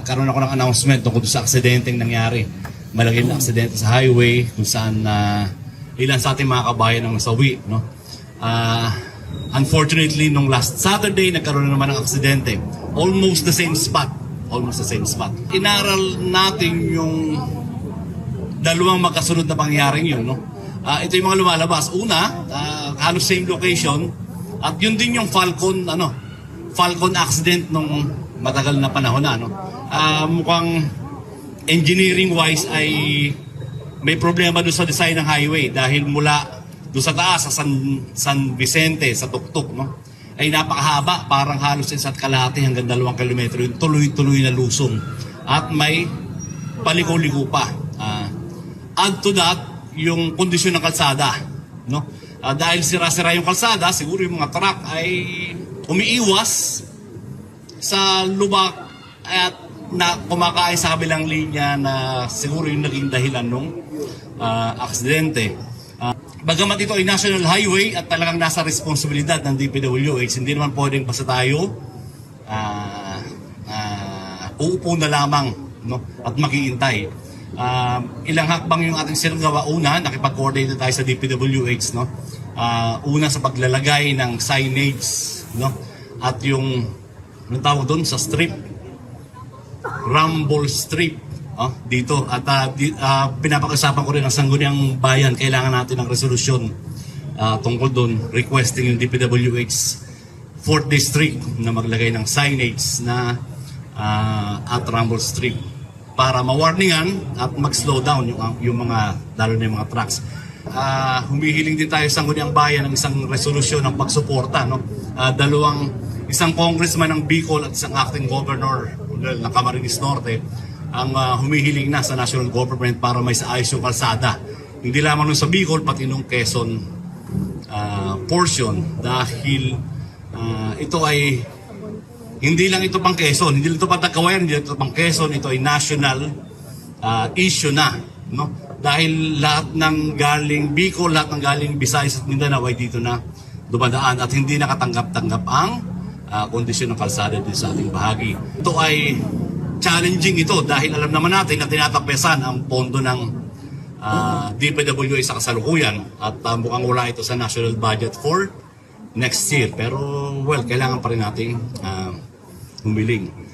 nagkaroon ako ng announcement tungkol sa aksidenteng nangyari. Malaking aksidente sa highway kung saan na ilan sa ating mga kabayan ang nasawi. No? Ah, unfortunately, nung last Saturday, nagkaroon na naman ng aksidente. Almost the same spot. Almost the same spot. Inaral natin yung dalawang magkasunod na pangyaring yun. No? Ah, ito yung mga lumalabas. Una, ah, halos same location. At yun din yung Falcon, ano, Falcon accident nung matagal na panahon na. No? Ah, mukhang engineering-wise ay may problema doon sa design ng highway dahil mula doon sa taas, sa San, San Vicente, sa Tuktok, no? ay napakahaba, parang halos isa't kalahati hanggang dalawang kilometro yung tuloy-tuloy na lusong. At may paliko-liko pa. Ah, add to that, yung kondisyon ng kalsada. No? Ah, dahil sira-sira yung kalsada, siguro yung mga truck ay umiiwas sa lubak at na kumakain sa kabilang linya na siguro yung naging dahilan nung ah, aksidente. Ah, bagamat ito ay national highway at talagang nasa responsibilidad ng DPWH, hindi naman pwedeng basta tayo ah, ah, uupo na lamang no, at maghihintay. Ah, ilang hakbang yung ating sinagawa. Una, nakipag-coordinate tayo sa DPWH. No? Ah, una sa paglalagay ng signage no? at yung anong tawag doon sa strip? Rumble Strip. Oh, dito. At uh, di, ah, pinapag-usapan ko rin ang sangguniang bayan. Kailangan natin ng resolusyon ah, tungkol doon requesting yung DPWH 4th District na maglagay ng signage na ah, at Rumble Strip para ma-warningan at mag-slow down yung, yung mga lalo na yung mga trucks Ah, humihiling din tayo sa sangguniang bayan ng isang resolusyon ng pagsuporta no Ah, dalawang isang congressman ng Bicol at isang acting governor ng Camarines Norte ang ah, humihiling na sa national government para may saayos yung kalsada. Hindi lamang nung sa Bicol, pati nung Quezon ah, portion dahil ah, ito ay hindi lang ito pang Quezon, hindi lang ito pang Tagkawayan, hindi lang ito pang Quezon, ito ay national ah, issue na. No? Dahil lahat ng galing Bicol, lahat ng galing Visayas at Mindanao ay dito na dumadaan at hindi nakatanggap-tanggap ang ah, kondisyon ng kalsada dito sa ating bahagi. Ito ay challenging ito dahil alam naman natin na tinatapesan ang pondo ng ah, DPWA sa kasalukuyan at ah, mukhang wala ito sa national budget for next year. Pero well, kailangan pa rin nating ah, humiling.